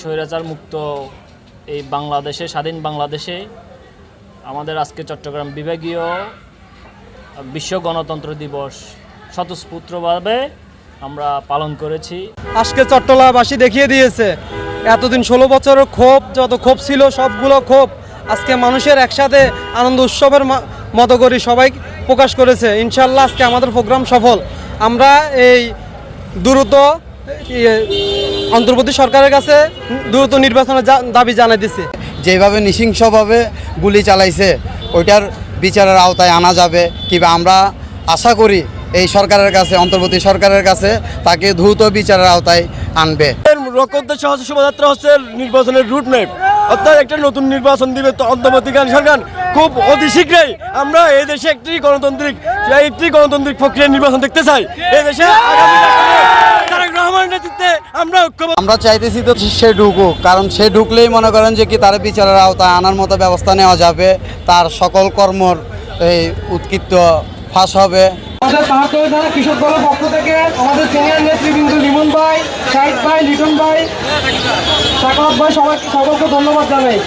স্বৈরাচার মুক্ত এই বাংলাদেশে, স্বাধীন বাংলাদেশে আমাদের আজকে চট্টগ্রাম বিভাগীয় বিশ্ব গণতন্ত্র দিবস স্বতঃস্ফূর্তভাবে আমরা পালন করেছি। আজকে চট্টলাবাসী দেখিয়ে দিয়েছে, এতদিন ষোলো বছরের ক্ষোভ, যত ক্ষোভ ছিল সবগুলো ক্ষোভ, আজকে মানুষের একসাথে আনন্দ উৎসবের মতো করে সবাই প্রকাশ করেছে। ইনশাল্লাহ আজকে আমাদের প্রোগ্রাম সফল। আমরা এই দ্রুত অন্তর্বর্তী সরকারের কাছে দ্রুত নির্বাচনের দাবি জানাই দিছি। যেভাবে নৃশংসভাবে গুলি চালাইছে ওইটার বিচারের আওতায় আনা যাবে কিংবা আমরা আশা করি এই সরকারের কাছে অন্তর্বর্তী সরকারের কাছে তাকে দ্রুত বিচারের আওতায় আনবে। সহজ শোভাযাত্রা হচ্ছে নির্বাচনের রুট ম্যাপ অর্থাৎ একটা নতুন নির্বাচন দিবে তো অন্তর্বর্তীকালীন সরকার। খুব অতি শীঘ্রই আমরা এই দেশে একটি গণতান্ত্রিক একটি গণতান্ত্রিক প্রক্রিয়া নির্বাচন দেখতে চাই। এই দেশে আগামী আমরা আমরা চাইতেছি তো সে ঢুকুক কারণ সে ঢুকলেই মনে করেন যে কি তার বিচারের আওতায় আনার মতো ব্যবস্থা নেওয়া যাবে তার সকল কর্মর এই উৎকৃষ্ট ফাঁস হবে। আমাদের পাহাড়তলি থানা কৃষক দলের পক্ষ থেকে আমাদের সিনিয়র নেতৃবৃন্দ লিমন ভাই শাহিদ ভাই লিটন ভাই সাকাত ভাই সবাইকে সকলকে ধন্যবাদ জানাই।